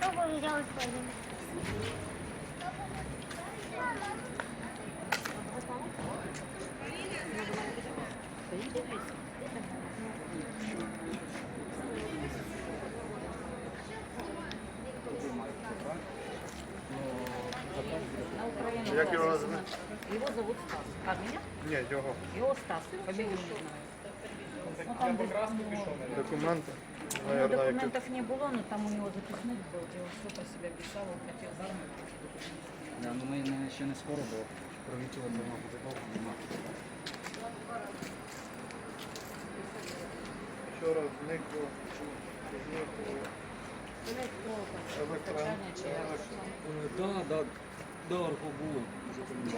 떡을 잡을 거는 Thank you. Звати? Его зовут Стас. А меня? Ні, його Его Стас. Фамилию не знаю. Ну, там без него документи. у него Наверное, які. документов не было, но там у него записник был, где он все про себя писал, он хотел в армию. Да, ну ми не- ще не скоро, бо пролетіло це воно буде довго. нема. Вчора зникло. зникло електрон. Скачання чи як? Е, Да,